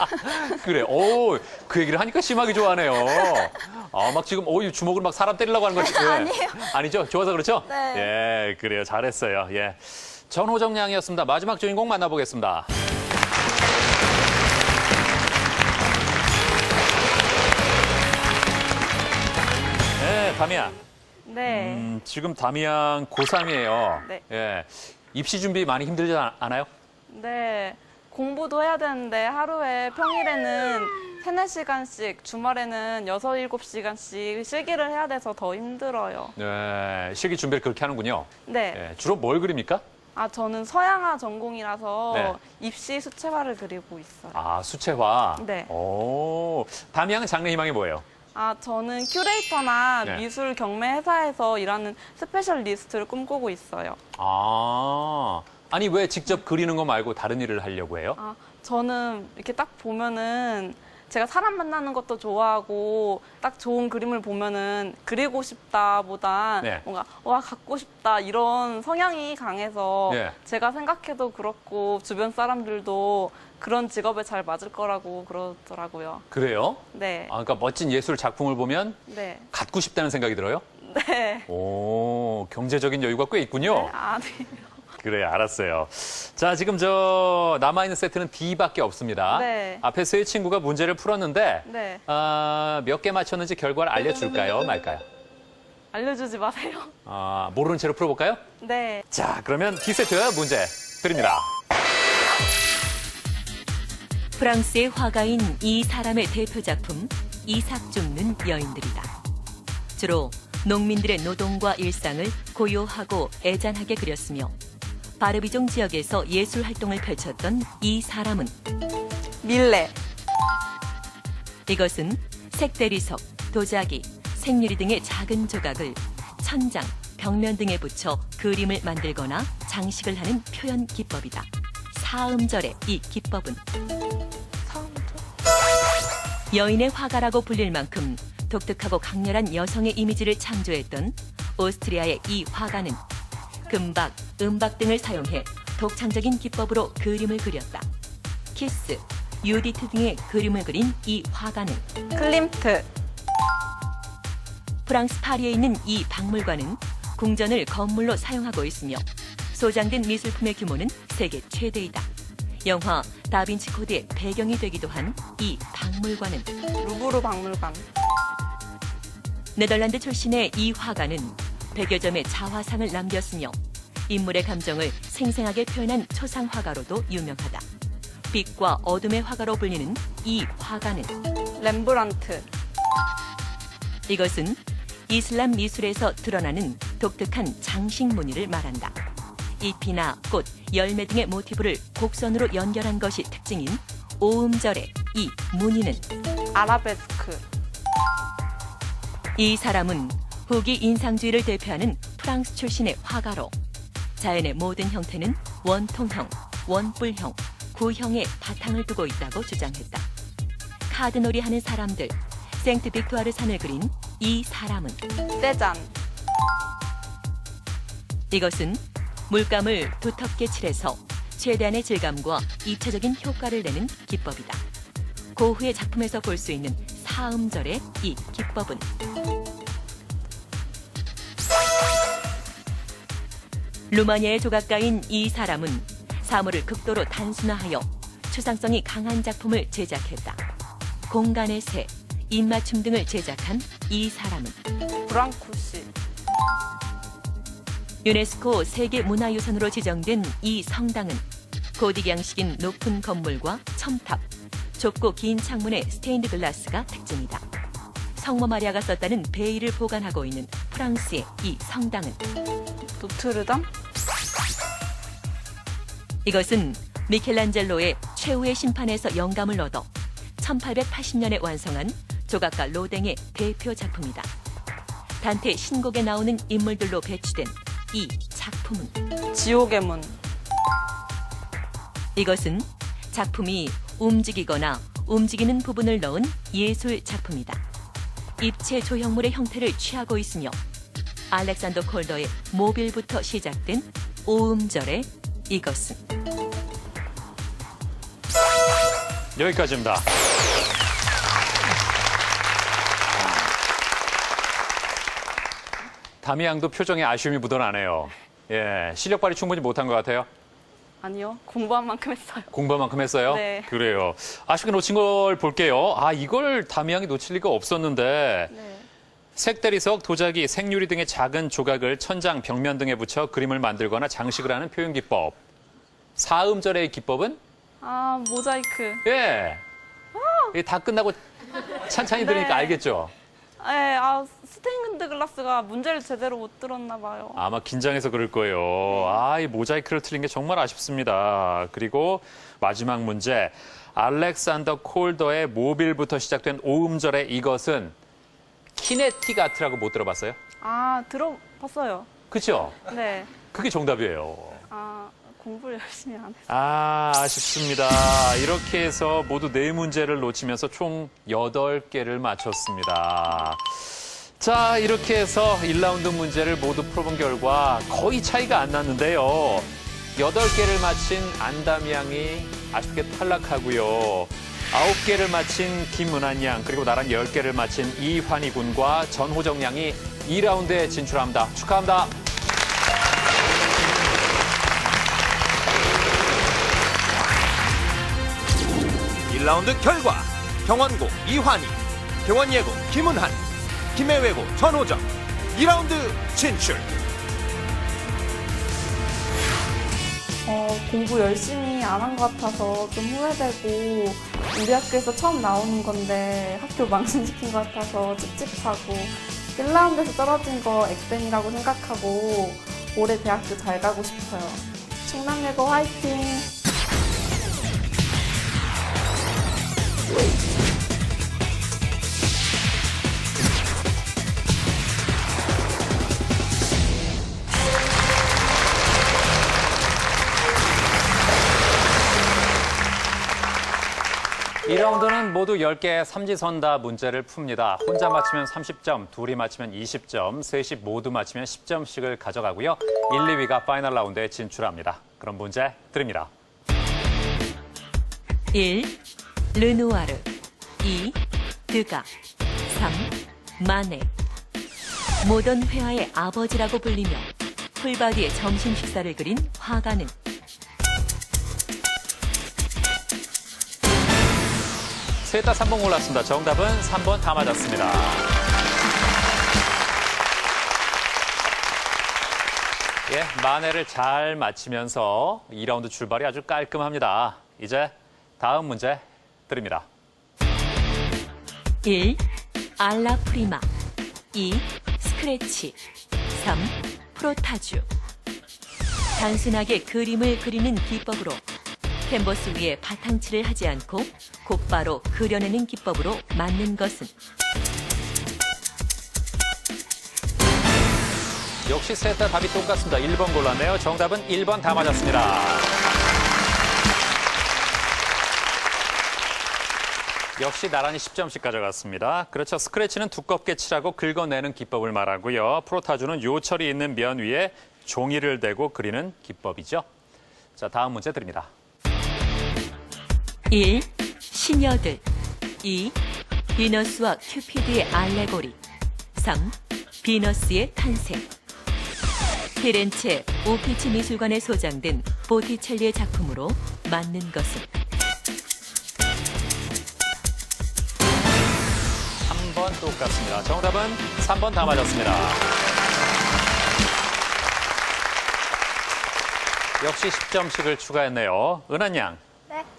그래. 오, 그 얘기를 하니까 심하게 좋아하네요. 아, 막 지금 오, 이 주먹을 막 사람 때리려고 하는 거지. 예. 아니에요. 아니죠? 좋아서 그렇죠? 네. 예, 그래요. 잘했어요. 예. 전호정 양이었습니다. 마지막 주인공 만나보겠습니다. 네, 다미양. 네. 음, 지금 다미양 고3이에요. 네. 예. 입시 준비 많이 힘들지 않- 않아요? 네. 공부도 해야 되는데 하루에 평일에는 3, 4시간씩, 주말에는 6, 7시간씩 실기를 해야 돼서 더 힘들어요. 네, 실기 준비를 그렇게 하는군요. 네. 예, 주로 뭘 그립니까? 아, 저는 서양화 전공이라서 네. 입시 수채화를 그리고 있어요. 아, 수채화. 네. 오, 다미양은 장래 희망이 뭐예요? 아, 저는 큐레이터나 네. 미술 경매 회사에서 일하는 스페셜리스트를 꿈꾸고 있어요. 아, 아니 왜 직접 그리는 거 말고 다른 일을 하려고 해요? 아, 저는 이렇게 딱 보면은 제가 사람 만나는 것도 좋아하고 딱 좋은 그림을 보면은 그리고 싶다보다 네. 뭔가 와 갖고 싶다 이런 성향이 강해서 네. 제가 생각해도 그렇고 주변 사람들도 그런 직업에 잘 맞을 거라고 그러더라고요. 그래요? 네, 아, 그러니까 멋진 예술 작품을 보면 네, 갖고 싶다는 생각이 들어요? 네. 오, 경제적인 여유가 꽤 있군요. 아, 네. 그래, 알았어요. 자, 지금 저 남아있는 세트는 D밖에 없습니다. 네. 앞에 세 친구가 문제를 풀었는데 네. 아, 몇개 맞췄는지 결과를 알려줄까요? 말까요? 알려주지 마세요. 아, 모르는 채로 풀어볼까요? 네. 자, 그러면 D세트 문제 드립니다. 프랑스의 화가인 이 사람의 대표 작품 이삭 죽는 여인들이다. 주로 농민들의 노동과 일상을 고요하고 애잔하게 그렸으며 바르비종 지역에서 예술 활동을 펼쳤던 이 사람은 밀레. 이것은 색대리석, 도자기, 생유리 등의 작은 조각을 천장, 벽면 등에 붙여 그림을 만들거나 장식을 하는 표현 기법이다. 사음절의 이 기법은 여인의 화가라고 불릴 만큼 독특하고 강렬한 여성의 이미지를 창조했던 오스트리아의 이 화가는 금박, 음박 등을 사용해 독창적인 기법으로 그림을 그렸다. 키스, 유디트 등의 그림을 그린 이 화가는 클림트. 프랑스 파리에 있는 이 박물관은 궁전을 건물로 사용하고 있으며 소장된 미술품의 규모는 세계 최대이다. 영화 다빈치 코드의 배경이 되기도 한 이 박물관은 루브르 박물관. 네덜란드 출신의 이 화가는 100여 점의 자화상을 남겼으며 인물의 감정을 생생하게 표현한 초상 화가로도 유명하다. 빛과 어둠의 화가로 불리는 이 화가는 렘브란트. 이것은 이슬람 미술에서 드러나는 독특한 장식 무늬를 말한다. 잎이나 꽃, 열매 등의 모티브를 곡선으로 연결한 것이 특징인 오음절의 이 무늬는 아라베스크. 이 사람은 후기 인상주의를 대표하는 프랑스 출신의 화가로 자연의 모든 형태는 원통형, 원뿔형, 구형의 바탕을 두고 있다고 주장했다. 카드놀이 하는 사람들, 생트 빅토아르 산을 그린 이 사람은 세잔. 이것은 물감을 두텁게 칠해서 최대한의 질감과 입체적인 효과를 내는 기법이다. 고흐의 작품에서 볼 수 있는 사음절의 이 기법은 루마니아의 조각가인 이 사람은 사물을 극도로 단순화하여 추상성이 강한 작품을 제작했다. 공간의 새, 입맞춤 등을 제작한 이 사람은 브랑쿠시. 유네스코 세계문화유산으로 지정된 이 성당은 고딕 양식인 높은 건물과 첨탑, 좁고 긴 창문의 스테인드 글라스가 특징이다. 성모 마리아가 썼다는 베일을 보관하고 있는 프랑스의 이 성당은 노트르담. 이것은 미켈란젤로의 최후의 심판에서 영감을 얻어 1880년에 완성한 조각가 로댕의 대표 작품이다. 단테 신곡에 나오는 인물들로 배치된 이 작품은 지옥의 문. 이것은 작품이 움직이거나 움직이는 부분을 넣은 예술 작품이다. 입체 조형물의 형태를 취하고 있으며 알렉산더 콜더의 모빌부터 시작된 오음절의 이것은 여기까지입니다. 다미양도 표정에 아쉬움이 묻어나네요. 예, 실력 발휘 충분히 못한 것 같아요. 아니요, 공부한 만큼 했어요. 공부만큼 했어요? 네. 그래요. 아쉽게 놓친 걸 볼게요. 아, 이걸 다미양이 놓칠 리가 없었는데. 네. 색대리석, 도자기, 생유리 등의 작은 조각을 천장, 벽면 등에 붙여 그림을 만들거나 장식을 하는 표현 기법. 사음절의 기법은? 아, 모자이크. 예. 이게 다 끝나고 찬찬히 들으니까 네. 알겠죠? 네, 아, 스테인드 글라스가 문제를 제대로 못 들었나 봐요. 아마 긴장해서 그럴 거예요. 아, 이 모자이크를 틀린 게 정말 아쉽습니다. 그리고 마지막 문제. 알렉산더 콜더의 모빌부터 시작된 오음절의 이것은 키네틱 아트라고 못 들어봤어요? 아, 들어봤어요. 그렇죠? 네. 그게 정답이에요. 아, 공부를 열심히 안 했어요. 아, 아쉽습니다. 이렇게 해서 모두 네 문제를 놓치면서 총 여덟 개를 맞췄습니다. 자, 이렇게 해서 1라운드 문제를 모두 풀어본 결과 거의 차이가 안 났는데요. 여덟 개를 맞힌 안담 양이 아쉽게 탈락하고요. 아홉 개를 맞힌 김은한 양, 그리고 나랑 열 개를 맞힌 이환희 군과 전호정 양이 2라운드에 진출합니다. 축하합니다. 1라운드 결과 경원고 이환희, 경원예고 김은한, 김해외고 전호정 2라운드 진출. 어, 공부 열심히 안 한 것 같아서 좀 후회되고 우리 학교에서 처음 나오는 건데 학교 망신시킨 것 같아서 찝찝하고 1라운드에서 떨어진 거 엑센이라고 생각하고 올해 대학교 잘 가고 싶어요. 충남예고 화이팅! 이라운드는 모두 10개의 삼지선다 문제를 풉니다. 혼자 맞히면 30점, 둘이 맞히면 20점, 셋이 모두 맞히면 10점씩을 가져가고요. 1, 2위가 파이널 라운드에 진출합니다. 그럼 문제 드립니다. 1. 르누아르 2. 드가 3. 마네 모던 회화의 아버지라고 불리며 풀바디의 점심 식사를 그린 화가는 셋 다 3번 골랐습니다. 정답은 3번 다 맞았습니다. 예, 만회를 잘 맞히면서 2라운드 출발이 아주 깔끔합니다. 이제 다음 문제 드립니다. 1. 알라 프리마 2. 스크래치 3. 프로타주 단순하게 그림을 그리는 기법으로 캔버스 위에 바탕칠을 하지 않고 곧바로 그려내는 기법으로 맞는 것은 역시 셋 다 답이 똑같습니다. 1번 골랐네요. 정답은 1번 다 맞았습니다. 역시 나란히 10점씩 가져갔습니다. 그렇죠. 스크래치는 두껍게 칠하고 긁어내는 기법을 말하고요. 프로타주는 요철이 있는 면 위에 종이를 대고 그리는 기법이죠. 자, 다음 문제 드립니다. 1. 시녀들 2. 비너스와 큐피드의 알레고리 3. 비너스의 탄생 피렌체 오피치 미술관에 소장된 보티첼리의 작품으로 맞는 것은 3번 똑같습니다. 정답은 3번 다 맞았습니다. 역시 10점씩을 추가했네요. 은한 양.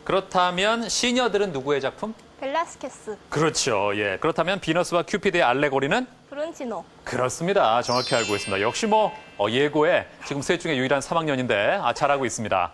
네. 그렇다면 시녀들은 누구의 작품? 벨라스케스, 그렇죠. 예. 그렇다면 비너스와 큐피드의 알레고리는 브론치노. 그렇습니다. 정확히 알고 있습니다. 역시 뭐 어, 예고에 지금 셋 중에 유일한 3학년인데 아, 잘하고 있습니다.